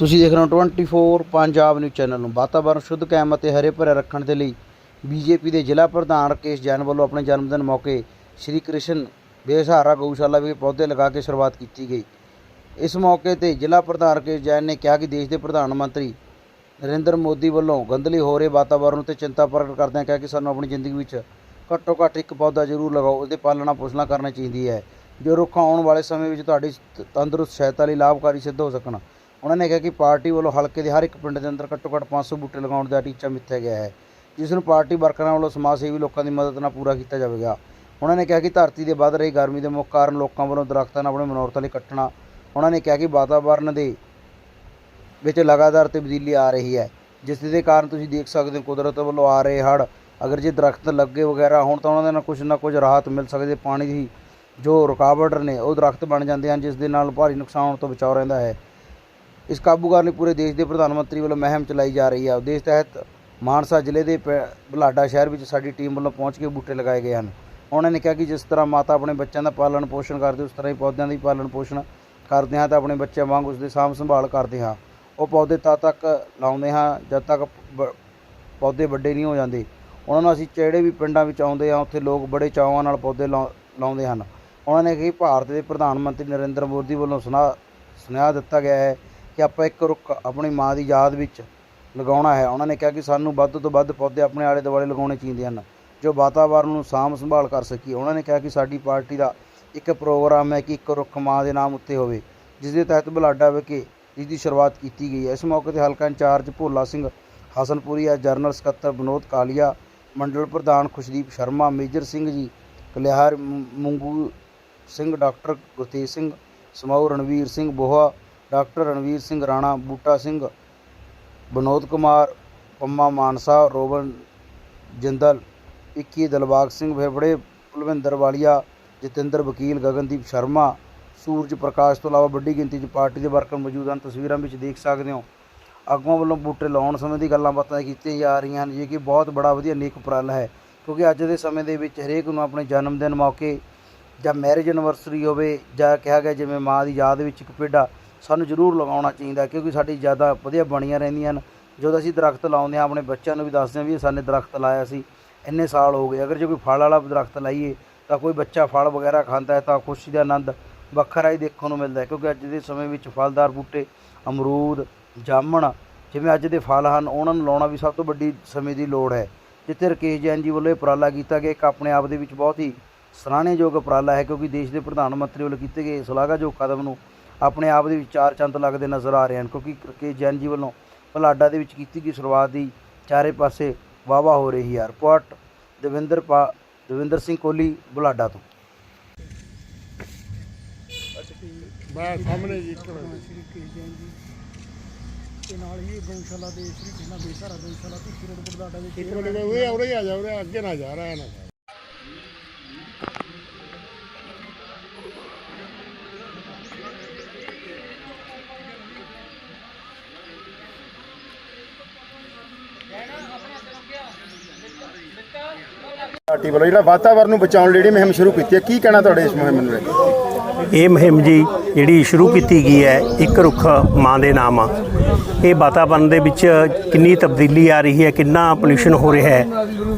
ਤੁਸੀਂ ਦੇਖ ਰਹੇ ਹੋ 24 ਪੰਜਾਬ ਨਿਊਜ਼ ਚੈਨਲ ਨੂੰ। ਵਾਤਾਵਰਣ ਸ਼ੁੱਧ, ਕਾਇਮ ਅਤੇ ਹਰੇ ਭਰੇ ਰੱਖਣ ਦੇ ਲਈ ਬੀਜੇਪੀ ਦੇ ਜ਼ਿਲ੍ਹਾ ਪ੍ਰਧਾਨ ਰਕੇਸ਼ ਜੈਨ ਵੱਲੋਂ ਆਪਣੇ ਜਨਮ ਦਿਨ ਮੌਕੇ ਸ਼੍ਰੀ ਕ੍ਰਿਸ਼ਨ ਬੇਸਹਾਰਾ ਗਊਸ਼ਾਲਾ ਵਿਖੇ ਪੌਦੇ ਲਗਾ ਕੇ ਸ਼ੁਰੂਆਤ ਕੀਤੀ ਗਈ। ਇਸ ਮੌਕੇ ਤੇ ਜ਼ਿਲ੍ਹਾ ਪ੍ਰਧਾਨ ਰਕੇਸ਼ ਜੈਨ ਨੇ ਕਿਹਾ ਕਿ ਦੇਸ਼ ਦੇ ਪ੍ਰਧਾਨ ਮੰਤਰੀ ਨਰਿੰਦਰ ਮੋਦੀ ਵੱਲੋਂ ਗੰਦਲੀ ਹੋ ਰਹੇ ਵਾਤਾਵਰਣ ਉੱਤੇ ਚਿੰਤਾ ਪ੍ਰਗਟ ਕਰਦਿਆਂ ਕਿਹਾ ਕਿ ਸਾਨੂੰ ਆਪਣੀ ਜ਼ਿੰਦਗੀ ਵਿੱਚ ਘੱਟੋ ਘੱਟ ਇੱਕ ਪੌਦਾ ਜ਼ਰੂਰ ਲਗਾਓ ਉਹਦੇ ਪਾਲਣਾ ਪੋਸ਼ਣਾ ਕਰਨਾ ਚਾਹੀਦੀ ਹੈ। ਜੋ ਰੁੱਖ ਆਉਣ ਵਾਲੇ ਸਮੇਂ ਵਿੱਚ ਤੁਹਾਡੀ ਤੰਦਰੁਸਤ, ਸਹਾਇਤਾ ਲਈ ਲਾਭਕਾਰੀ ਸਿੱਧ ਹੋ ਸਕਣ। ਉਹਨਾਂ ਨੇ ਕਿਹਾ ਕਿ ਪਾਰਟੀ ਵੱਲੋਂ ਹਲਕੇ ਦੇ ਹਰ ਇੱਕ ਪਿੰਡ ਦੇ ਅੰਦਰ ਘੱਟੋ ਘੱਟ 500 ਬੂਟੇ ਲਗਾਉਣ ਦਾ ਟੀਚਾ ਮਿੱਥਿਆ ਗਿਆ ਹੈ, ਜਿਸ ਨੂੰ ਪਾਰਟੀ ਵਰਕਰਾਂ ਵੱਲੋਂ ਸਮਾਜ ਸੇਵੀ ਲੋਕਾਂ ਦੀ ਮਦਦ ਨਾਲ ਪੂਰਾ ਕੀਤਾ ਜਾਵੇਗਾ। ਉਹਨਾਂ ਨੇ ਕਿਹਾ ਕਿ ਧਰਤੀ ਦੇ ਵੱਧ ਰਹੀ ਗਰਮੀ ਦੇ ਮੁੱਖ ਕਾਰਨ ਲੋਕਾਂ ਵੱਲੋਂ ਦਰੱਖਤਾਂ ਨੂੰ ਆਪਣੇ ਮਨੋਰਥਾਂ ਲਈ ਕੱਟਣਾ, ਉਹਨਾਂ ਨੇ ਕਿਹਾ ਕਿ ਵਾਤਾਵਰਣ ਦੇ ਵਿੱਚ ਲਗਾਤਾਰ ਤਬਦੀਲੀ ਆ ਰਹੀ ਹੈ, ਜਿਸ ਦੇ ਕਾਰਨ ਤੁਸੀਂ ਦੇਖ ਸਕਦੇ ਹੋ ਕੁਦਰਤ ਵੱਲੋਂ ਆ ਰਹੇ ਹੜ੍ਹ। ਅਗਰ ਜੇ ਦਰਖਤ ਲੱਗੇ ਵਗੈਰਾ ਹੋਣ ਤਾਂ ਉਹਨਾਂ ਦੇ ਨਾਲ ਕੁਝ ਨਾ ਕੁਝ ਰਾਹਤ ਮਿਲ ਸਕਦੀ ਪਾਣੀ ਦੀ ਜੋ ਰੁਕਾਵਟ ਨੇ, ਉਹ ਦਰਖਤ ਬਣ ਜਾਂਦੇ ਹਨ, ਜਿਸ ਦੇ ਨਾਲ ਭਾਰੀ ਨੁਕਸਾਨ ਤੋਂ ਬਚਾਅ ਰਹਿੰਦਾ ਹੈ। ਇਸ ਕਾਬੂ ਕਰਨ ਲਈ ਪੂਰੇ ਦੇਸ਼ ਦੇ ਪ੍ਰਧਾਨ ਮੰਤਰੀ ਵੱਲੋਂ ਮਹਿਮ ਚਲਾਈ ਜਾ ਰਹੀ ਹੈ। ਉਦੇਸ਼ ਤਹਿਤ ਮਾਨਸਾ ਜ਼ਿਲ੍ਹੇ ਦੇ ਪੈ- ਬੁਢਲਾਡਾ ਸ਼ਹਿਰ ਵਿੱਚ ਸਾਡੀ ਟੀਮ ਵੱਲੋਂ ਪਹੁੰਚ ਕੇ ਬੂਟੇ ਲਗਾਏ ਗਏ ਹਨ। ਉਹਨਾਂ ਨੇ ਕਿਹਾ ਕਿ ਜਿਸ ਤਰ੍ਹਾਂ ਮਾਤਾ ਆਪਣੇ ਬੱਚਿਆਂ ਦਾ ਪਾਲਣ ਪੋਸ਼ਣ ਕਰਦੀ, ਉਸ ਤਰ੍ਹਾਂ ਹੀ ਪੌਦਿਆਂ ਦੀ ਪਾਲਣ ਪੋਸ਼ਣ ਕਰਦੇ ਹਾਂ ਤਾਂ ਆਪਣੇ ਬੱਚਿਆਂ ਵਾਂਗ ਉਸ ਦੀ ਸਾਂਭ ਸੰਭਾਲ ਕਰਦੇ ਹਾਂ। ਉਹ ਪੌਦੇ ਤਦ ਤੱਕ ਲਾਉਂਦੇ ਹਾਂ, ਜਦ ਤੱਕ ਬ- ਪੌਦੇ ਵੱਡੇ ਨਹੀਂ ਹੋ ਜਾਂਦੇ। ਉਹਨਾਂ ਨੂੰ ਅਸੀਂ ਜਿਹੜੇ ਵੀ ਪਿੰਡਾਂ ਵਿੱਚ ਆਉਂਦੇ ਆ ਉੱਥੇ ਲੋਕ ਬੜੇ ਚਾਵਾਂ ਨਾਲ ਪੌਦੇ ਲਾਉ- ਲਾਉਂਦੇ ਹਨ। ਉਹਨਾਂ ਨੇ ਕਿਹਾ ਕਿ ਭਾਰਤ ਦੇ ਪ੍ਰਧਾਨ ਮੰਤਰੀ ਨਰਿੰਦਰ ਮੋਦੀ ਵੱਲੋਂ ਸੁਨਾ ਸੁਨੇਹਾ ਦਿੱਤਾ ਗਿਆ ਹੈ ਕਿ ਆਪਾਂ ਇੱਕ ਰੁੱਖ ਆਪਣੀ ਮਾਂ ਦੀ ਯਾਦ ਵਿੱਚ ਲਗਾਉਣਾ ਹੈ। ਉਹਨਾਂ ਨੇ ਕਿਹਾ ਕਿ ਸਾਨੂੰ ਵੱਧ ਤੋਂ ਵੱਧ ਪੌਦੇ ਆਪਣੇ ਆਲੇ ਦੁਆਲੇ ਲਗਾਉਣੇ ਚਾਹੀਦੇ ਹਨ, ਜੋ ਵਾਤਾਵਰਣ ਨੂੰ ਸਾਂਭ ਸੰਭਾਲ ਕਰ ਸਕੀਏ। ਉਹਨਾਂ ਨੇ ਕਿਹਾ ਕਿ ਸਾਡੀ ਪਾਰਟੀ ਦਾ ਇੱਕ ਪ੍ਰੋਗਰਾਮ ਹੈ ਕਿ ਇੱਕ ਰੁੱਖ ਮਾਂ ਦੇ ਨਾਮ ਉੱਤੇ ਹੋਵੇ, ਜਿਸ ਦੇ ਤਹਿਤ ਬੁਲਾਡਾ ਵਿਖੇ ਇਸ ਦੀ ਸ਼ੁਰੂਆਤ ਕੀਤੀ ਗਈ ਹੈ। ਇਸ ਮੌਕੇ ਤੇ ਹਲਕਾ ਇੰਚਾਰਜ ਭੋਲਾ ਸਿੰਘ ਹਸਨਪੁਰੀਆ ਜਰਨਲ ਸਕੱਤਰ ਵਿਨੋਦ ਕਾਲੀਆ, ਮੰਡਲ ਪ੍ਰਧਾਨ ਖੁਸ਼ਦੀਪ ਸ਼ਰਮਾ, ਮੇਜਰ ਸਿੰਘ ਜੀ ਕਲਿਆਰ ਮ- Singh, doctor Gurtej Singh, Samau Ranveer Singh Boha doctor Ranveer Singh Rana, Buta Singh Vinod Kumar, Pamma Mansa, Robin Jindal, ਇੱਕੀ ਦਿਲਬਾਗ ਸਿੰਘ ਫੇਫੜੇ, ਕੁਲਵਿੰਦਰ ਵਾਲੀਆ, ਜਤਿੰਦਰ ਵਕੀਲ, ਗਗਨਦੀਪ ਸ਼ਰਮਾ, ਸੂਰਜ ਪ੍ਰਕਾਸ਼ ਤੋਂ ਇਲਾਵਾ ਵੱਡੀ ਗਿਣਤੀ 'ਚ ਪਾਰਟੀ ਦੇ ਵਰਕਰ ਮੌਜੂਦ ਹਨ। ਤਸਵੀਰਾਂ ਵਿੱਚ ਦੇਖ ਸਕਦੇ ਹੋ, ਆਗੂਆਂ ਵੱਲੋਂ ਬੂਟੇ ਲਾਉਣ ਸੰਬੰਧੀ ਗੱਲਾਂ ਬਾਤਾਂ ਕੀਤੀਆਂ ਜਾ ਰਹੀਆਂ ਹਨ, ਜੋ ਕਿ ਬਹੁਤ ਬੜਾ ਵਧੀਆ ਨੇਕ ਉਪਰਾਲਾ ਹੈ, ਕਿਉਂਕਿ ਅੱਜ ਦੇ ਸਮੇਂ ਦੇ ਵਿੱਚ ਹਰੇਕ ਨੂੰ ਆਪਣੇ ਜਨਮ ਦਿਨ ਮੌਕੇ ਜਾਂ ਮੈਰਿਜ ਐਨਵਰਸਰੀ ਹੋਵੇ ਜਾਂ ਕਿਹਾ ਗਿਆ ਜਿਵੇਂ ਮਾਂ ਦੀ ਯਾਦ ਵਿੱਚ ਇੱਕ ਪੇਡਾ ਸਾਨੂੰ ਜ਼ਰੂਰ ਲਗਾਉਣਾ ਚਾਹੀਦਾ ਕਿਉਂਕਿ ਸਾਡੀ ਜ਼ਿਆਦਾ ਵਧੀਆ ਬਣੀਆਂ ਰਹਿੰਦੀਆਂ ਹਨ। ਜਦੋਂ ਅਸੀਂ ਦਰਖਤ ਲਾਉਂਦੇ ਹਾਂ, ਆਪਣੇ ਬੱਚਿਆਂ ਨੂੰ ਵੀ ਦੱਸਦੇ ਹਾਂ ਵੀ ਇਹ ਸਾਨੇ ਦਰਖਤ ਲਾਇਆ ਸੀ, ਇੰਨੇ ਸਾਲ ਹੋ ਗਏ। ਅਗਰ ਜੇ ਕੋਈ ਫਲ ਵਾਲਾ ਦਰਖਤ ਲਾਈਏ, ਤਾਂ ਕੋਈ ਬੱਚਾ ਫਲ ਵਗੈਰਾ ਖਾਂਦਾ ਹੈ ਤਾਂ ਖੁਸ਼ੀ ਦਾ ਆਨੰਦ ਵੱਖਰਾ ਹੀ ਦੇਖਣ ਨੂੰ ਮਿਲਦਾ ਕਿਉਂਕਿ ਅੱਜ ਦੇ ਸਮੇਂ ਵਿੱਚ ਫਲਦਾਰ ਬੂਟੇ, ਅਮਰੂਦ, ਜਾਮਣ ਜਿਵੇਂ ਅੱਜ ਦੇ ਫਲ ਹਨ, ਉਹਨਾਂ ਨੂੰ ਲਾਉਣਾ ਵੀ ਸਭ ਤੋਂ ਵੱਡੀ ਸਮੇਂ ਦੀ ਲੋੜ ਹੈ। ਜਿੱਥੇ ਰਕੇਸ਼ ਜੈਨ ਜੀ ਵੱਲੋਂ ਇਹ ਉਪਰਾਲਾ ਕੀਤਾ ਗਿਆ, ਇੱਕ ਆਪਣੇ ਆਪ ਦੇ ਵਿੱਚ ਬਹੁਤ ਹੀ ਸਰਾਹਣਯੋਗ ਉਪਰਾਲਾ ਹੈ ਕਿਉਂਕਿ ਦੇਸ਼ ਦੇ ਪ੍ਰਧਾਨ ਮੰਤਰੀ ਵੱਲੋਂ ਕੀਤੇ ਗਏ ਸ਼ਲਾਘਾਯੋਗ ਕਦਮ ਨੂੰ ਆਪਣੇ ਆਪ ਦੇ ਵਿੱਚ ਚਾਰ ਚੰਦ ਲੱਗਦੇ ਨਜ਼ਰ ਆ ਰਹੇ ਹਨ ਕਿਉਂਕਿ ਰਕੇਸ਼ ਜੈਨ ਜੀ ਵੱਲੋਂ ਬੁਢਲਾਡਾ ਦੇ ਵਿੱਚ ਕੀਤੀ ਗਈ ਸ਼ੁਰੂਆਤ ਦੀ ਚਾਰੇ ਪਾਸੇ ਵਾਵਾ ਹੋ ਰਹੀ ਹੈ ਰਿਪੋਰਟ ਦਵਿੰਦਰ ਪਾ ਦਵਿੰਦਰ ਸਿੰਘ ਕੋਹਲੀ ਬੁਢਲਾਡਾ ਤੋਂ। ਬਾਹਰ ਸਾਹਮਣੇ ਜੀ ਇੱਕ ਸ਼੍ਰੀ ਕੇਸ਼ ਜੈਨ ਜੀ। ਤੇ ਨਾਲ ਹੀ ਗਊਸ਼ਾਲਾ ਦੇ ਸ਼੍ਰੀ ਕ੍ਰਿਸ਼ਨਾ ਬੇਸਹਾਰਾ ਗਊਸ਼ਾਲਾ ਤੇ ਰੋਡ ਬਰਦਾਡਾ ਦੇ ਇੱਕ ਮਿੰਟ ਦੇ ਉਰੇ ਉਰੇ ਆ ਜਾ ਉਰੇ ਅੱਗੇ ਨਾ ਜਾ ਰਹਾ ਨਾ ਪਾਰਟੀ ਵੱਲੋਂ ਜਿਹੜਾ ਵਾਤਾਵਰਣ ਨੂੰ ਬਚਾਉਣ ਲਈ ਜਿਹੜੀ ਮੁਹਿੰਮ ਸ਼ੁਰੂ ਕੀਤੀ ਹੈ, ਕੀ ਕਹਿਣਾ ਤੁਹਾਡੇ ਇਸ ਮੁਹਿੰਮ ਨੂੰ ਲੈ ਕੇ? ਇਹ ਮੁਹਿੰਮ ਜੀ ਜਿਹੜੀ ਸ਼ੁਰੂ ਕੀਤੀ ਗਈ ਹੈ, ਇੱਕ ਰੁੱਖ ਮਾਂ ਦੇ ਨਾਮ ਆ। ਇਹ ਵਾਤਾਵਰਣ ਦੇ ਵਿੱਚ ਕਿੰਨੀ ਤਬਦੀਲੀ ਆ ਰਹੀ ਹੈ, ਕਿੰਨਾ ਪੋਲੂਸ਼ਨ ਹੋ ਰਿਹਾ ਹੈ,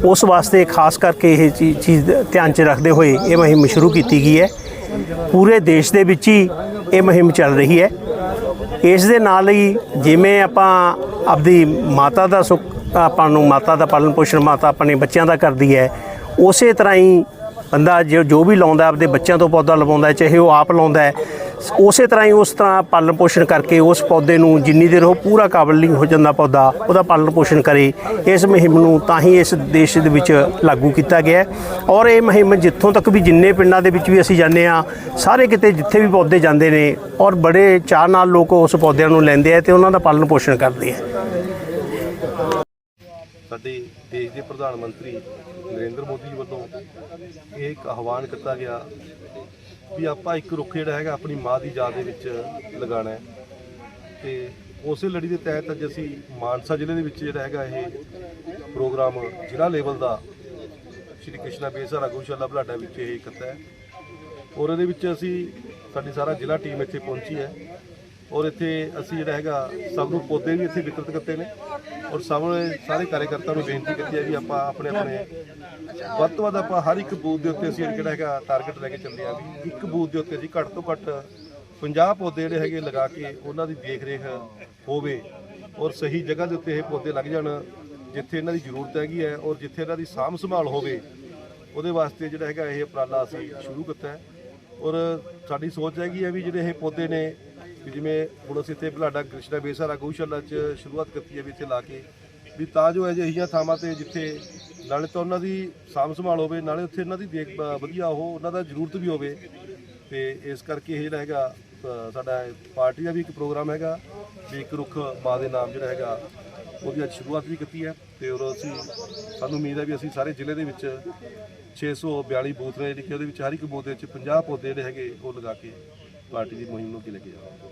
ਉਸ ਵਾਸਤੇ ਖਾਸ ਕਰਕੇ ਇਹ ਚੀ- ਚੀਜ਼ ਧਿਆਨ 'ਚ ਰੱਖਦੇ ਹੋਏ ਇਹ ਮੁਹਿੰਮ ਸ਼ੁਰੂ ਕੀਤੀ ਗਈ ਹੈ। ਪੂਰੇ ਦੇਸ਼ ਦੇ ਵਿੱਚ ਹੀ ਇਹ ਮੁਹਿੰਮ ਚੱਲ ਰਹੀ ਹੈ। ਇਸ ਦੇ ਨਾਲ ਹੀ ਜਿਵੇਂ ਆਪਾਂ ਆਪਦੀ ਮਾਤਾ ਦਾ ਸੁੱਖ, ਆਪਾਂ ਨੂੰ ਮਾਤਾ ਦਾ ਪਾਲਣ ਪੋਸ਼ਣ ਮਾਤਾ ਆਪਣੇ ਬੱਚਿਆਂ ਦਾ ਕਰਦੀ ਹੈ ਉਸੇ ਤਰ੍ਹਾਂ ਹੀ ਬੰਦਾ ਜੋ ਜੋ ਵੀ ਲਾਉਂਦਾ ਆਪਦੇ ਬੱਚਿਆਂ ਤੋਂ ਪੌਦਾ ਲਵਾਉਂਦਾ ਚਾਹੇ ਉਹ ਆਪ ਲਾਉਂਦਾ ਹੈ, ਉਸੇ ਤਰ੍ਹਾਂ ਹੀ ਉਸ ਤਰ੍ਹਾਂ ਪਾਲਣ ਪੋਸ਼ਣ ਕਰਕੇ ਉਸ ਪੌਦੇ ਨੂੰ ਜਿੰਨੀ ਦੇਰ ਉਹ ਪੂਰਾ ਕਾਬਲ ਨਹੀਂ ਹੋ ਜਾਂਦਾ ਪੌਦਾ, ਉਹਦਾ ਪਾਲਣ ਪੋਸ਼ਣ ਕਰੇ। ਇਸ ਮੁਹਿੰਮ ਨੂੰ ਤਾਂ ਹੀ ਇਸ ਦੇਸ਼ ਦੇ ਵਿੱਚ ਲਾਗੂ ਕੀਤਾ ਗਿਆ ਔਰ ਇਹ ਮੁਹਿੰਮ ਜਿੱਥੋਂ ਤੱਕ ਵੀ ਜਿੰਨੇ ਪਿੰਡਾਂ ਦੇ ਵਿੱਚ ਵੀ ਅਸੀਂ ਜਾਂਦੇ ਆ ਸਾਰੇ ਕਿਤੇ ਜਿੱਥੇ ਵੀ ਪੌਦੇ ਜਾਂਦੇ ਨੇ ਔਰ ਬੜੇ ਚਾਅ ਨਾਲ ਲੋਕ ਉਸ ਪੌਦਿਆਂ ਨੂੰ ਲੈਂਦੇ ਆ ਤੇ ਉਹਨਾਂ ਦਾ ਪਾਲਣ ਪੋਸ਼ਣ ਕਰਦੇ ਆ। ਸਾਡੇ ਦੇਸ਼ ਦੇ ਪ੍ਰਧਾਨ ਮੰਤਰੀ ਨਰਿੰਦਰ ਮੋਦੀ ਜੀ ਵੱਲੋਂ ਇਹ ਇੱਕ ਆਹਵਾਨ ਕੀਤਾ ਗਿਆ ਵੀ ਆਪਾਂ ਇੱਕ ਰੁੱਖ ਜਿਹੜਾ ਹੈਗਾ ਆਪਣੀ ਮਾਂ ਦੀ ਯਾਦ ਦੇ ਵਿੱਚ ਲਗਾਉਣਾ ਹੈ। ਤੇ ਉਸੇ ਲੜੀ ਦੇ ਤਹਿਤ ਅੱਜ ਅਸੀਂ ਮਾਨਸਾ ਜ਼ਿਲ੍ਹੇ ਦੇ ਵਿੱਚ ਜਿਹੜਾ ਹੈਗਾ ਇਹ ਪ੍ਰੋਗਰਾਮ ਜ਼ਿਲ੍ਹਾ ਲੈਵਲ ਦਾ ਸ਼੍ਰੀ ਕ੍ਰਿਸ਼ਨਾ ਬੇਸਹਾਰਾ ਗਊਸ਼ਾਲਾ ਬਲਾਡਾ ਵਿੱਚ ਇਹ ਕੀਤਾ ਹੈ। ਔਰ ਇਹਦੇ ਵਿੱਚ ਅਸੀਂ ਸਾਡੀ ਸਾਰਾ ਜ਼ਿਲ੍ਹਾ ਟੀਮ ਇੱਥੇ ਪਹੁੰਚੀ ਹੈ। ਔਰ ਇੱਥੇ ਅਸੀਂ ਜਿਹੜਾ ਹੈਗਾ ਸਭ ਨੂੰ ਪੌਦੇ ਵੀ ਇੱਥੇ ਵਿਤਰਿਤ ਕੀਤੇ ਨੇ। ਔਰ ਸਾਹਮਣੇ ਸਾਰੇ ਕਾਰਜਕਰਤਾ ਨੂੰ ਬੇਨਤੀ ਕੀਤੀ ਹੈ ਵੀ ਆਪਾਂ ਆਪਣੇ ਆਪਣੇ ਵੱਧ ਤੋਂ ਵੱਧ ਆਪਾਂ ਹਰ ਇੱਕ ਬੂਥ ਦੇ ਉੱਤੇ ਅਸੀਂ ਜਿਹੜਾ ਹੈਗਾ ਟਾਰਗੇਟ ਲੈ ਕੇ ਚੱਲੇ ਆ ਵੀ ਇੱਕ ਬੂਥ ਦੇ ਉੱਤੇ ਅਸੀਂ ਘੱਟ ਤੋਂ ਘੱਟ 50 ਪੌਦੇ ਜਿਹੜੇ ਹੈਗੇ ਲਗਾ ਕੇ ਉਹਨਾਂ ਦੀ ਦੇਖ ਰੇਖ ਹੋਵੇ ਔਰ ਸਹੀ ਜਗ੍ਹਾ ਦੇ ਉੱਤੇ ਇਹ ਪੌਦੇ ਲੱਗ ਜਾਣ, ਜਿੱਥੇ ਇਹਨਾਂ ਦੀ ਜ਼ਰੂਰਤ ਹੈਗੀ ਹੈ ਔਰ ਜਿੱਥੇ ਇਹਨਾਂ ਦੀ ਸਾਂਭ ਸੰਭਾਲ ਹੋਵੇ, ਉਹਦੇ ਵਾਸਤੇ ਜਿਹੜਾ ਹੈਗਾ ਇਹ ਉਪਰਾਲਾ ਅਸੀਂ ਸ਼ੁਰੂ ਕੀਤਾ ਔਰ ਸਾਡੀ ਸੋਚ ਹੈਗੀ ਹੈ ਵੀ ਜਿਹੜੇ ਇਹ ਪੌਦੇ ਨੇ ਵੀ ਜਿਵੇਂ ਹੁਣ ਅਸੀਂ ਇੱਥੇ ਬਲਾਡਾ ਕ੍ਰਿਸ਼ਨਾ ਬੇਸਾਰਾ ਗਊਸ਼ਾਲਾ 'ਚ ਸ਼ੁਰੂਆਤ ਕੀਤੀ ਹੈ ਵੀ ਇੱਥੇ ਲਾ ਕੇ, ਵੀ ਤਾਂ ਜੋ ਅਜਿਹੀਆਂ ਥਾਵਾਂ ਤੇ ਜਿੱਥੇ ਨਾਲੇ ਤਾਂ ਉਹਨਾਂ ਦੀ ਸਾਂਭ ਸੰਭਾਲ ਹੋਵੇ, ਨਾਲੇ ਉੱਥੇ ਇਹਨਾਂ ਦੀ ਦੇਖ ਵਧੀਆ ਉਹ ਉਹਨਾਂ ਦਾ ਜ਼ਰੂਰਤ ਵੀ ਹੋਵੇ। ਤੇ ਇਸ ਕਰਕੇ ਇਹ ਜਿਹੜਾ ਹੈਗਾ ਸਾਡਾ ਪਾਰਟੀ ਦਾ ਵੀ ਇੱਕ ਪ੍ਰੋਗਰਾਮ ਹੈਗਾ, ਵੀ ਇੱਕ ਰੁੱਖ ਮਾਂ ਦੇ ਨਾਮ ਜਿਹੜਾ ਹੈਗਾ, ਉਹਦੀ ਅੱਜ ਸ਼ੁਰੂਆਤ ਵੀ ਕੀਤੀ ਹੈ ਤੇ ਔਰ ਅਸੀਂ, ਸਾਨੂੰ ਉਮੀਦ ਹੈ ਵੀ ਅਸੀਂ ਸਾਰੇ ਜ਼ਿਲ੍ਹੇ ਦੇ ਵਿੱਚ 642 ਬੂਥ ਨੇ ਜਿਹੜੇ ਕਿ ਉਹਦੇ ਵਿੱਚ ਹਰ ਇੱਕ ਬੂਥ ਦੇ ਵਿੱਚ 50 ਪੌਦੇ ਜਿਹੜੇ ਹੈਗੇ ਉਹ ਲਗਾ ਕੇ ਪਾਰਟੀ ਦੀ ਮੁਹਿੰਮ ਨੂੰ ਅੱਗੇ ਲੈ ਕੇ ਜਾਵਾਂਗੇ।